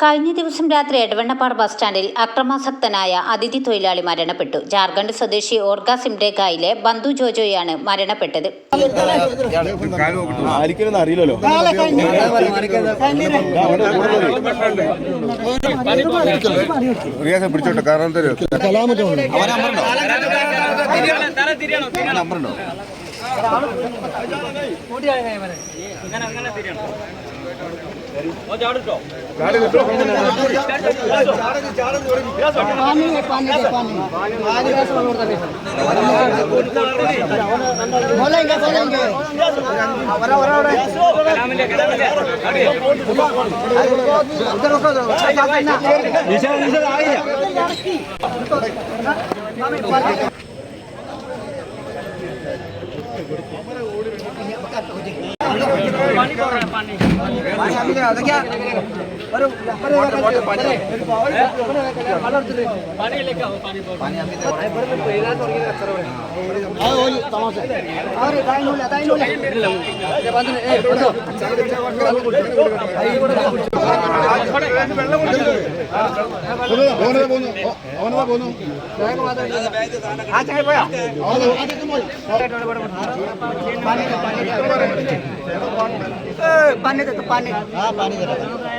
കഴിഞ്ഞ ദിവസം രാത്രി എടവണ്ണപ്പാറ ബസ് സ്റ്റാൻഡിൽ അക്രമാസക്തനായ അതിഥി തൊഴിലാളി മരണപ്പെട്ടു. ജാർഖണ്ഡ് സ്വദേശി ഓർഗ സിംഡേഗായിലെ ബന്ധു ജോജോയാണ് മരണപ്പെട്ടത്. അറിയില്ലല്ലോ. പിടിച്ചോട്ടെ കാരണം നിശാ നിശാ ആയില്ല. पानी पानी। दे तो पानी हाँ पानी दे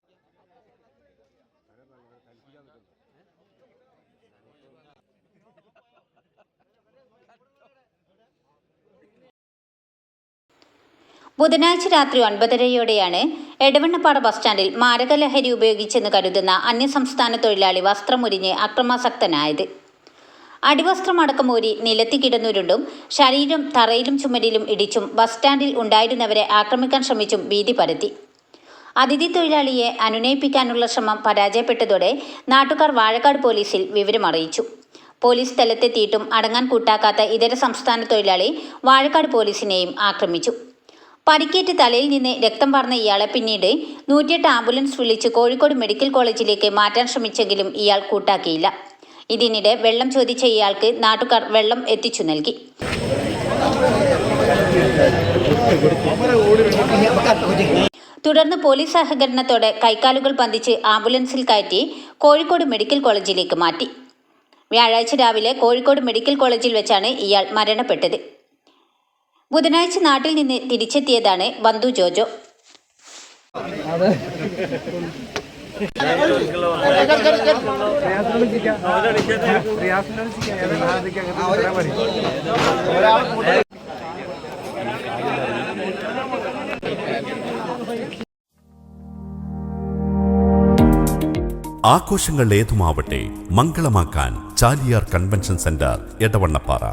ബുധനാഴ്ച രാത്രി ഒൻപതരയോടെയാണ് എടവണ്ണപ്പാറ ബസ് സ്റ്റാൻഡിൽ മാരകലഹരി ഉപയോഗിച്ചെന്ന് കരുതുന്ന അന്യസംസ്ഥാന തൊഴിലാളി വസ്ത്രമുരിഞ്ഞ് അക്രമാസക്തനായത്. അടിവസ്ത്രമടക്കം ഊരി നിലത്തി കിടന്നുരുണ്ടും ശരീരം തറയിലും ചുമരിലും ഇടിച്ചും ബസ് സ്റ്റാൻഡിൽ ഉണ്ടായിരുന്നവരെ ആക്രമിക്കാൻ ശ്രമിച്ചും ഭീതി പരത്തി. അതിഥി തൊഴിലാളിയെ അനുനയിപ്പിക്കാനുള്ള ശ്രമം പരാജയപ്പെട്ടതോടെ നാട്ടുകാർ വാഴക്കാട് പോലീസിൽ വിവരമറിയിച്ചു പോലീസ് സ്ഥലത്തെത്തിയിട്ടും അടങ്ങാൻ കൂട്ടാക്കാത്ത ഇതര സംസ്ഥാന തൊഴിലാളി വാഴക്കാട് പോലീസിനെയും ആക്രമിച്ചു. പരിക്കേറ്റ് തലയിൽ നിന്ന് രക്തം പറഞ്ഞ ഇയാളെ പിന്നീട് നൂറ്റിയെട്ട് ആംബുലൻസ് വിളിച്ച് കോഴിക്കോട് മെഡിക്കൽ കോളേജിലേക്ക് മാറ്റാൻ ശ്രമിച്ചെങ്കിലും ഇയാൾ കൂട്ടാക്കിയില്ല. ഇതിനിടെ വെള്ളം ചോദിച്ച ഇയാൾക്ക് നാട്ടുകാർ വെള്ളം എത്തിച്ചു നൽകി. തുടർന്ന് പോലീസ് സഹകരണത്തോടെ കൈക്കാലുകൾ ബന്ധിച്ച് ആംബുലൻസിൽ കയറ്റി കോഴിക്കോട് മെഡിക്കൽ കോളേജിലേക്ക് മാറ്റി. വ്യാഴാഴ്ച രാവിലെ കോഴിക്കോട് മെഡിക്കൽ കോളേജിൽ വെച്ചാണ് ഇയാൾ മരണപ്പെട്ടത്. ബുധനാഴ്ച നാട്ടിൽ നിന്ന് തിരിച്ചെത്തിയതാണ് ബന്ദു ജോജോ. ആഘോഷങ്ങൾ ഏതുമാവട്ടെ മംഗളമാക്കാൻ ചാലിയാർ കൺവെൻഷൻ സെന്റർ എടവണ്ണപ്പാറ.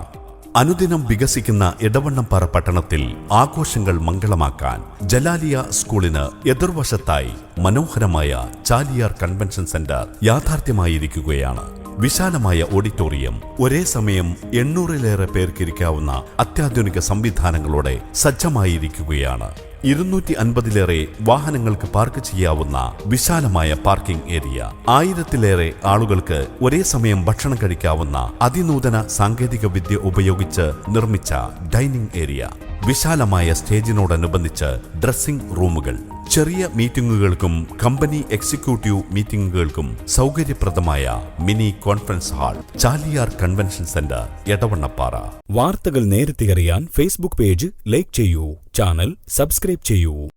അനുദിനം വികസിക്കുന്ന ഇടവണ്ണംപാറ പട്ടണത്തിൽ ആഘോഷങ്ങൾ മംഗളമാക്കാൻ ജലാലിയ സ്കൂളിന് എതിർവശത്തായി മനോഹരമായ ചാലിയാർ കൺവെൻഷൻ സെന്റർ യാഥാർത്ഥ്യമായിരിക്കുകയാണ്. വിശാലമായ ഓഡിറ്റോറിയം ഒരേ സമയം എണ്ണൂറിലേറെ പേർക്കിരിക്കാവുന്ന അത്യാധുനിക സംവിധാനങ്ങളോടെ സജ്ജമായിരിക്കുകയാണ്. ഇരുന്നൂറ്റി അൻപതിലേറെ വാഹനങ്ങൾക്ക് പാർക്ക് ചെയ്യാവുന്ന വിശാലമായ പാർക്കിംഗ് ഏരിയ. ആയിരത്തിലേറെ ആളുകൾക്ക് ഒരേ സമയം ഭക്ഷണം കഴിക്കാവുന്ന അതിനൂതന സാങ്കേതിക വിദ്യ ഉപയോഗിച്ച് നിർമ്മിച്ച ഡൈനിങ് ഏരിയ. വിശാലമായ സ്റ്റേജിനോടനുബന്ധിച്ച് ഡ്രസ്സിംഗ് റൂമുകൾ ചെറിയ മീറ്റിംഗുകൾക്കും കമ്പനി എക്സിക്യൂട്ടീവ് മീറ്റിംഗുകൾക്കും സൗകര്യപ്രദമായ mini conference hall Chaliyar convention centre Edavannappara. വാർത്തകൾ നേരത്തെ അറിയാൻ ഫേസ്ബുക്ക് പേജ് ലൈക്ക് ചെയ്യൂ ചാനൽ സബ്സ്ക്രൈബ് ചെയ്യൂ.